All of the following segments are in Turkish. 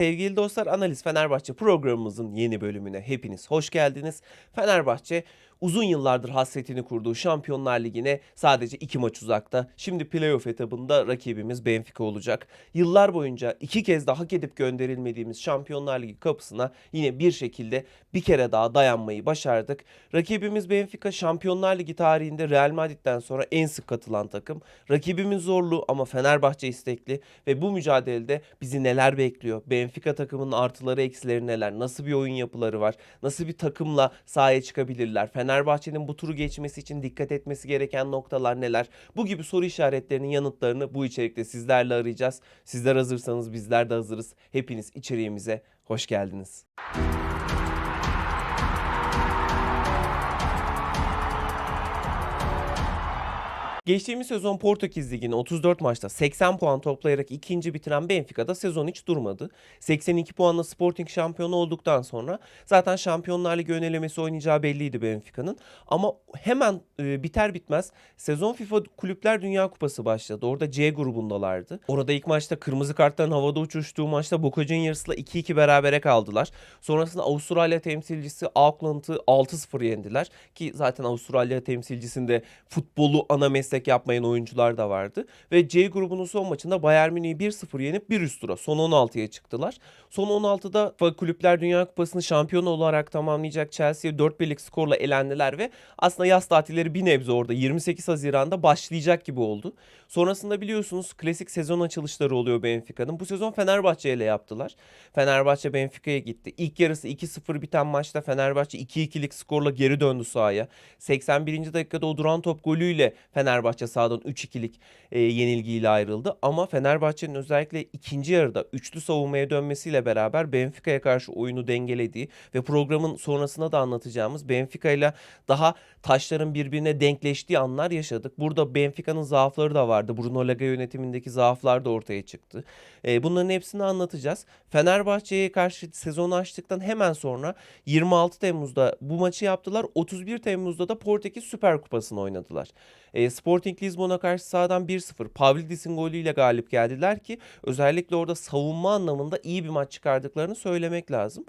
Sevgili dostlar Analiz Fenerbahçe programımızın yeni bölümüne hepiniz hoş geldiniz. Fenerbahçe uzun yıllardır hasretini kurduğu Şampiyonlar Ligi'ne sadece iki maç uzakta. Şimdi playoff etabında rakibimiz Benfica olacak. Yıllar boyunca iki kez de hak edip gönderilmediğimiz Şampiyonlar Ligi kapısına yine bir şekilde bir kere daha dayanmayı başardık. Rakibimiz Benfica Şampiyonlar Ligi tarihinde Real Madrid'den sonra en sık katılan takım. Rakibimiz zorlu ama Fenerbahçe istekli ve bu mücadelede bizi neler bekliyor? Benfica takımının artıları eksileri neler? Nasıl bir oyun yapıları var? Nasıl bir takımla sahaya çıkabilirler? Fenerbahçe'nin bu turu geçmesi için dikkat etmesi gereken noktalar neler? Bu gibi soru işaretlerinin yanıtlarını bu içerikte sizlerle arayacağız. Sizler hazırsanız bizler de hazırız. Hepiniz içeriğimize hoş geldiniz. Geçtiğimiz sezon Portekiz Ligi'nin 34 maçta 80 puan toplayarak ikinci bitiren Benfica'da sezon hiç durmadı. 82 puanla Sporting şampiyonu olduktan sonra zaten Şampiyonlar Ligi önelemesi oynayacağı belliydi Benfica'nın. Ama hemen e, biter bitmez sezon FIFA Kulüpler Dünya Kupası başladı. Orada C grubundalardı. Orada ilk maçta kırmızı kartların havada uçuştuğu maçta Boca Juniors'la 2-2 berabere kaldılar. Sonrasında Avustralya temsilcisi Auckland'ı 6-0 yendiler. Ki zaten Avustralya temsilcisinde futbolu ana meslek yapmayan oyuncular da vardı. Ve C grubunun son maçında Bayern Münih'i 1-0 yenip bir üst tura son 16'ya çıktılar. Son 16'da FIFA Kulüpler Dünya Kupası'nı şampiyon olarak tamamlayacak Chelsea'ye 4-1'lik skorla elendiler ve aslında yaz tatilleri bir nebze orada 28 Haziran'da başlayacak gibi oldu. Sonrasında biliyorsunuz klasik sezon açılışları oluyor Benfica'nın. Bu sezon Fenerbahçe ile yaptılar. Fenerbahçe Benfica'ya gitti. İlk yarısı 2-0 biten maçta Fenerbahçe 2-2'lik skorla geri döndü sahaya. 81. dakikada o duran top golüyle Fenerbahçe sahadan 3-2'lik e, yenilgiyle ayrıldı. Ama Fenerbahçe'nin özellikle ikinci yarıda üçlü savunmaya dönmesiyle beraber Benfica'ya karşı oyunu dengelediği ve programın sonrasında da anlatacağımız Benfica ile daha taşların birbirine denkleştiği anlar yaşadık. Burada Benfica'nın zaafları da vardı. Bruno Lage yönetimindeki zaaflar da ortaya çıktı. E, bunların hepsini anlatacağız. Fenerbahçe'ye karşı sezonu açtıktan hemen sonra 26 Temmuz'da bu maçı yaptılar. 31 Temmuz'da da Portekiz Süper Kupası'nı oynadılar. E, Sporting Lisbon'a karşı sahadan 1-0 Pavlidis'in golüyle galip geldiler ki özellikle orada savunma anlamında iyi bir maç çıkardıklarını söylemek lazım.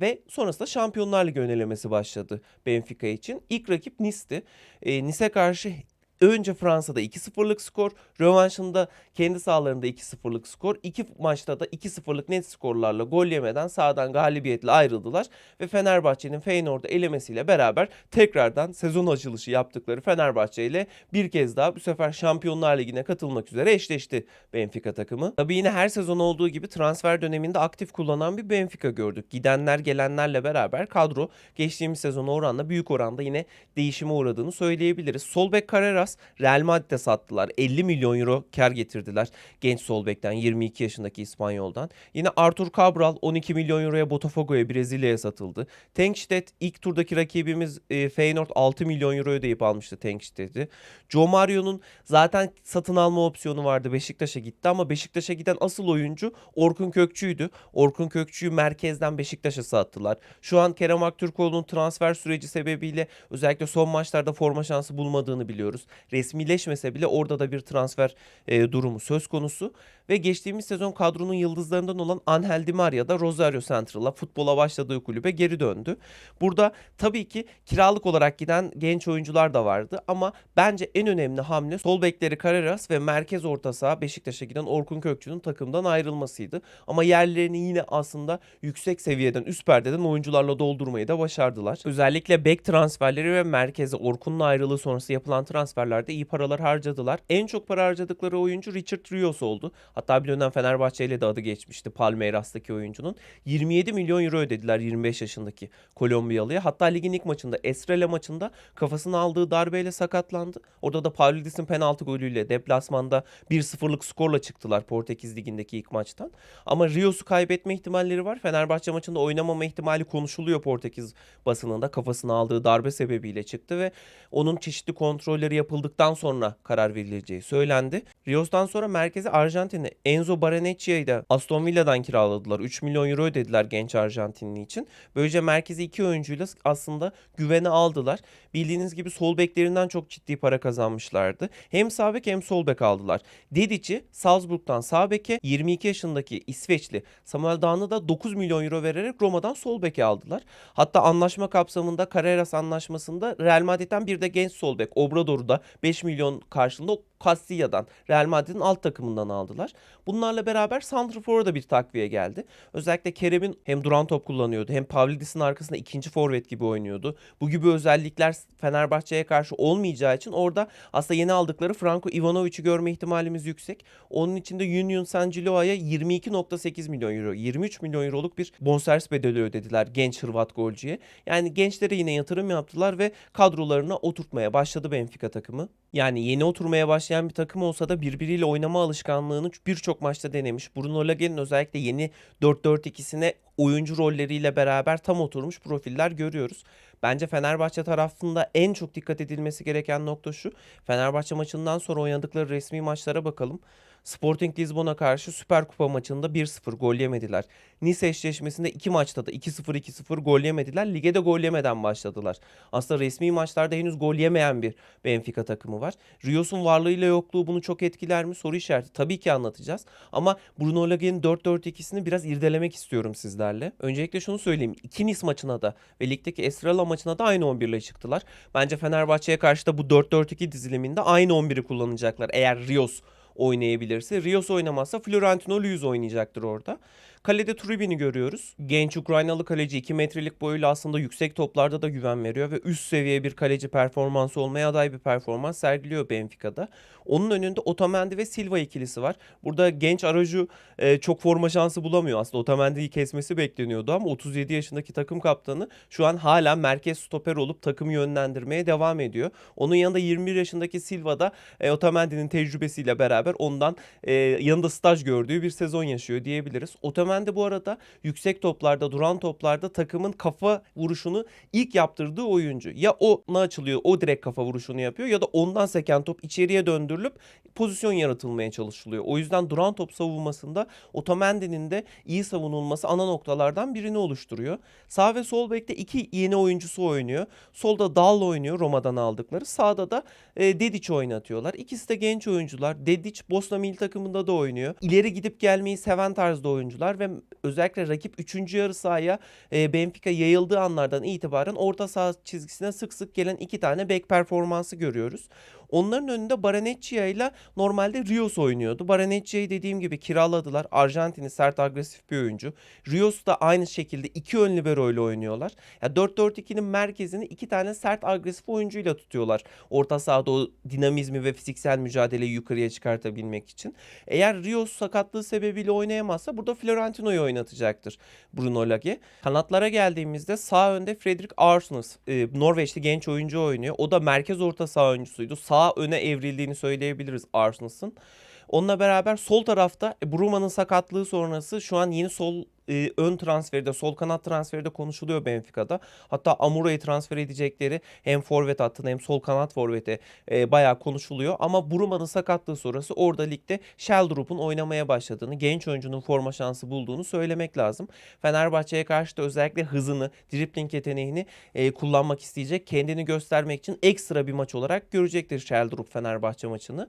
Ve sonrasında Şampiyonlar Ligi önelemesi başladı Benfica için. İlk rakip Nice'ti. E, Nice'e karşı Önce Fransa'da 2-0'lık skor, rövanşında kendi sahalarında 2-0'lık skor. İki maçta da 2-0'lık net skorlarla gol yemeden sahadan galibiyetle ayrıldılar. Ve Fenerbahçe'nin Feyenoord'u elemesiyle beraber tekrardan sezon açılışı yaptıkları Fenerbahçe ile bir kez daha bu sefer Şampiyonlar Ligi'ne katılmak üzere eşleşti Benfica takımı. Tabii yine her sezon olduğu gibi transfer döneminde aktif kullanan bir Benfica gördük. Gidenler gelenlerle beraber kadro geçtiğimiz sezona oranla büyük oranda yine değişime uğradığını söyleyebiliriz. Sol bek Carreras Real Madrid'e sattılar. 50 milyon euro kar getirdiler. Genç sol bekten 22 yaşındaki İspanyol'dan. Yine Artur Cabral 12 milyon euroya Botafogo'ya Brezilya'ya satıldı. Tankstedt ilk turdaki rakibimiz e, Feyenoord 6 milyon euro ödeyip almıştı Tankstedt'i. Joe Mario'nun zaten satın alma opsiyonu vardı. Beşiktaş'a gitti ama Beşiktaş'a giden asıl oyuncu Orkun Kökçü'ydü. Orkun Kökçü'yü merkezden Beşiktaş'a sattılar. Şu an Kerem Aktürkoğlu'nun transfer süreci sebebiyle özellikle son maçlarda forma şansı bulmadığını biliyoruz resmileşmese bile orada da bir transfer e, durumu söz konusu. Ve geçtiğimiz sezon kadronun yıldızlarından olan Angel Di Maria da Rosario Central'a futbola başladığı kulübe geri döndü. Burada tabii ki kiralık olarak giden genç oyuncular da vardı ama bence en önemli hamle sol bekleri Carreras ve merkez orta saha Beşiktaş'a giden Orkun Kökçü'nün takımdan ayrılmasıydı. Ama yerlerini yine aslında yüksek seviyeden üst perdeden oyuncularla doldurmayı da başardılar. Özellikle bek transferleri ve merkeze Orkun'un ayrılığı sonrası yapılan transferlerde iyi paralar harcadılar. En çok para harcadıkları oyuncu Richard Rios oldu. Hatta bir dönem Fenerbahçe ile de adı geçmişti Palmeiras'taki oyuncunun. 27 milyon euro ödediler 25 yaşındaki Kolombiyalıya. Hatta ligin ilk maçında Estrella maçında kafasına aldığı darbeyle sakatlandı. Orada da Pavlidis'in penaltı golüyle deplasmanda 1-0'lık skorla çıktılar Portekiz ligindeki ilk maçtan. Ama Rios'u kaybetme ihtimalleri var. Fenerbahçe maçında oynamama ihtimali konuşuluyor Portekiz basınında. Kafasına aldığı darbe sebebiyle çıktı ve onun çeşitli kontrolleri yapıldı yapıldıktan sonra karar verileceği söylendi. Rios'tan sonra merkeze Arjantinli Enzo Barrenetxia'yı da Aston Villa'dan kiraladılar. 3 milyon euro ödediler genç Arjantinli için. Böylece merkezi iki oyuncuyla aslında güvene aldılar. Bildiğiniz gibi sol beklerinden çok ciddi para kazanmışlardı. Hem sağ bek hem sol bek aldılar. Dedic'i Salzburg'dan sağ beke 22 yaşındaki İsveçli Samuel Dahn'ı da 9 milyon euro vererek Roma'dan sol beke aldılar. Hatta anlaşma kapsamında Carreras anlaşmasında Real Madrid'den bir de genç sol bek Obrador'u da 5 milyon karşılığında Castilla'dan Real Madrid'in alt takımından aldılar. Bunlarla beraber Santrafor'a da bir takviye geldi. Özellikle Kerem'in hem duran top kullanıyordu hem Pavlidis'in arkasında ikinci forvet gibi oynuyordu. Bu gibi özellikler Fenerbahçe'ye karşı olmayacağı için orada aslında yeni aldıkları Franco Ivanovic'i görme ihtimalimiz yüksek. Onun için de Union Saint-Gilloa'ya 22.8 milyon euro, 23 milyon euroluk bir bonservis bedeli ödediler genç Hırvat golcüye. Yani gençlere yine yatırım yaptılar ve kadrolarına oturtmaya başladı Benfica takımı. Yani yeni oturmaya başlayan bir takım olsa da birbiriyle oynama alışkanlığını birçok maçta denemiş. Bruno Lage'nin özellikle yeni 4-4-2'sine oyuncu rolleriyle beraber tam oturmuş profiller görüyoruz. Bence Fenerbahçe tarafında en çok dikkat edilmesi gereken nokta şu. Fenerbahçe maçından sonra oynadıkları resmi maçlara bakalım. Sporting Lisbon'a karşı Süper Kupa maçında 1-0 gol yemediler. Nice eşleşmesinde 2 maçta da 2-0-2-0 gol yemediler. Lige de gol yemeden başladılar. Aslında resmi maçlarda henüz gol yemeyen bir Benfica takımı var. Rios'un varlığıyla yokluğu bunu çok etkiler mi? Soru işareti. Tabii ki anlatacağız. Ama Bruno Lage'nin 4-4-2'sini biraz irdelemek istiyorum sizlerle. Öncelikle şunu söyleyeyim. İki Nice maçına da ve ligdeki Estrela maçına da aynı 11 ile çıktılar. Bence Fenerbahçe'ye karşı da bu 4-4-2 diziliminde aynı 11'i kullanacaklar. Eğer Rios oynayabilirse. Rios oynamazsa Florentino Luiz oynayacaktır orada. Kalede Trubin'i görüyoruz. Genç Ukraynalı kaleci 2 metrelik boyuyla aslında yüksek toplarda da güven veriyor ve üst seviye bir kaleci performansı olmaya aday bir performans sergiliyor Benfica'da. Onun önünde Otamendi ve Silva ikilisi var. Burada genç Araju e, çok forma şansı bulamıyor aslında. Otamendi'yi kesmesi bekleniyordu ama 37 yaşındaki takım kaptanı şu an hala merkez stoper olup takımı yönlendirmeye devam ediyor. Onun yanında 21 yaşındaki Silva da e, Otamendi'nin tecrübesiyle beraber ondan e, yanında staj gördüğü bir sezon yaşıyor diyebiliriz. Otamendi Omen de bu arada yüksek toplarda, duran toplarda takımın kafa vuruşunu ilk yaptırdığı oyuncu. Ya ona açılıyor, o direkt kafa vuruşunu yapıyor ya da ondan seken top içeriye döndürülüp pozisyon yaratılmaya çalışılıyor. O yüzden duran top savunmasında Otamendi'nin de iyi savunulması ana noktalardan birini oluşturuyor. Sağ ve sol bekte iki yeni oyuncusu oynuyor. Solda Dal oynuyor Roma'dan aldıkları. Sağda da e, Dedic oynatıyorlar. İkisi de genç oyuncular. Dedic Bosna milli takımında da oynuyor. İleri gidip gelmeyi seven tarzda oyuncular ve özellikle rakip 3. yarı sahaya e, Benfica yayıldığı anlardan itibaren orta saha çizgisine sık sık gelen iki tane bek performansı görüyoruz. Onların önünde Baranecchia ile normalde Rios oynuyordu. Baranecchia'yı dediğim gibi kiraladılar. Arjantin'i sert agresif bir oyuncu. Rios da aynı şekilde iki ön libero ile oynuyorlar. Ya yani 4-4-2'nin merkezini iki tane sert agresif oyuncuyla tutuyorlar. Orta sahada o dinamizmi ve fiziksel mücadeleyi yukarıya çıkartabilmek için. Eğer Rios sakatlığı sebebiyle oynayamazsa burada Florentino'yu oynatacaktır Bruno Lage. Kanatlara geldiğimizde sağ önde Fredrik Arsnes, e, Norveçli genç oyuncu oynuyor. O da merkez orta saha oyuncusuydu. Sağ sağ öne evrildiğini söyleyebiliriz Arsenal'ın. Onunla beraber sol tarafta e, Bruma'nın sakatlığı sonrası şu an yeni sol e, ön transferi de sol kanat transferi de konuşuluyor Benfica'da. Hatta Amura'yı transfer edecekleri hem forvet hattına hem sol kanat forvete e, bayağı konuşuluyor. Ama Bruma'nın sakatlığı sonrası orada ligde Sheldrop'un oynamaya başladığını, genç oyuncunun forma şansı bulduğunu söylemek lazım. Fenerbahçe'ye karşı da özellikle hızını, dribbling yeteneğini e, kullanmak isteyecek. Kendini göstermek için ekstra bir maç olarak görecektir Sheldrop Fenerbahçe maçını.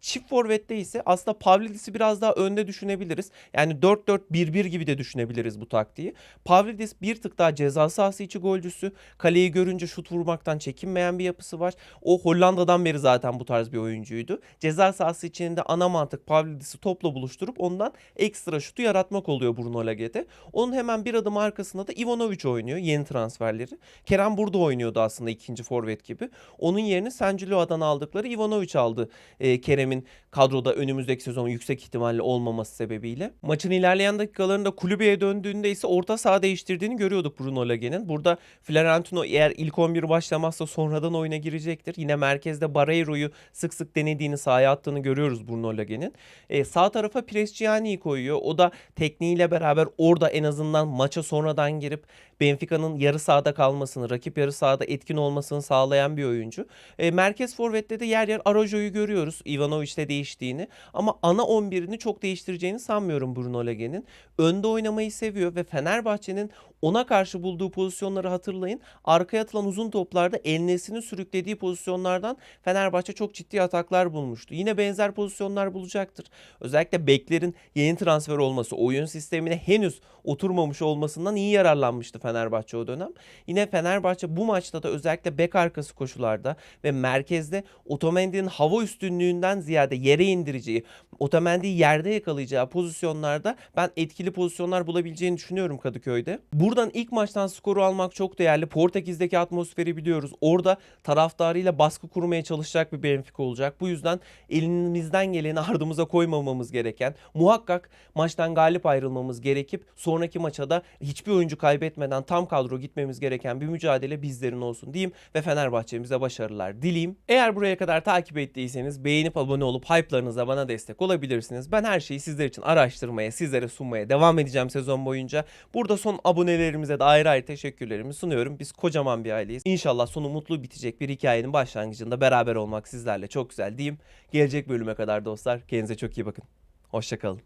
Çift forvette ise aslında Pavlidis'i biraz daha önde düşünebiliriz. Yani 4-4-1-1 gibi de düşünebiliriz bu taktiği. Pavlidis bir tık daha ceza sahası içi golcüsü. Kaleyi görünce şut vurmaktan çekinmeyen bir yapısı var. O Hollanda'dan beri zaten bu tarz bir oyuncuydu. Ceza sahası içinde ana mantık Pavlidis'i topla buluşturup ondan ekstra şutu yaratmak oluyor Bruno Lage'de. Onun hemen bir adım arkasında da Ivanovic oynuyor yeni transferleri. Kerem burada oynuyordu aslında ikinci forvet gibi. Onun yerini Sanjiloa'dan aldıkları Ivanovic aldı e, Kerem Kerem'in kadroda önümüzdeki sezon yüksek ihtimalle olmaması sebebiyle. Maçın ilerleyen dakikalarında kulübeye döndüğünde ise orta saha değiştirdiğini görüyorduk Bruno Lage'nin. Burada Florentino eğer ilk 11 başlamazsa sonradan oyuna girecektir. Yine merkezde Barreiro'yu sık sık denediğini sahaya attığını görüyoruz Bruno Lage'nin. E, sağ tarafa Presciani'yi koyuyor. O da tekniğiyle beraber orada en azından maça sonradan girip Benfica'nın yarı sahada kalmasını, rakip yarı sahada etkin olmasını sağlayan bir oyuncu. E, merkez forvette de yer yer Arajo'yu görüyoruz. Ivanovic'te değiştiğini. Ama ana 11'ini çok değiştireceğini sanmıyorum Bruno Lage'nin. Önde oynamayı seviyor ve Fenerbahçe'nin ona karşı bulduğu pozisyonları hatırlayın. Arkaya atılan uzun toplarda elnesini sürüklediği pozisyonlardan Fenerbahçe çok ciddi ataklar bulmuştu. Yine benzer pozisyonlar bulacaktır. Özellikle beklerin yeni transfer olması, oyun sistemine henüz oturmamış olmasından iyi yararlanmıştı Fenerbahçe o dönem. Yine Fenerbahçe bu maçta da özellikle bek arkası koşularda ve merkezde Otamendi'nin hava üstünlüğünden ziyade yere indireceği, Otamendi'yi yerde yakalayacağı pozisyonlarda ben etkili pozisyonlar bulabileceğini düşünüyorum Kadıköy'de. Buradan ilk maçtan skoru almak çok değerli. Portekiz'deki atmosferi biliyoruz. Orada taraftarıyla baskı kurmaya çalışacak bir Benfica olacak. Bu yüzden elimizden geleni ardımıza koymamamız gereken, muhakkak maçtan galip ayrılmamız gerekip sonraki maça da hiçbir oyuncu kaybetmeden tam kadro gitmemiz gereken bir mücadele bizlerin olsun diyeyim ve Fenerbahçe'mize başarılar dileyim. Eğer buraya kadar takip ettiyseniz beğenip abone olup hype'larınızla bana destek olabilirsiniz. Ben her şeyi sizler için araştırmaya, sizlere sunmaya devam edeceğim sezon boyunca. Burada son abonelerimize de ayrı ayrı teşekkürlerimi sunuyorum. Biz kocaman bir aileyiz. İnşallah sonu mutlu bitecek bir hikayenin başlangıcında beraber olmak sizlerle çok güzel diyeyim. Gelecek bölüme kadar dostlar kendinize çok iyi bakın. Hoşçakalın.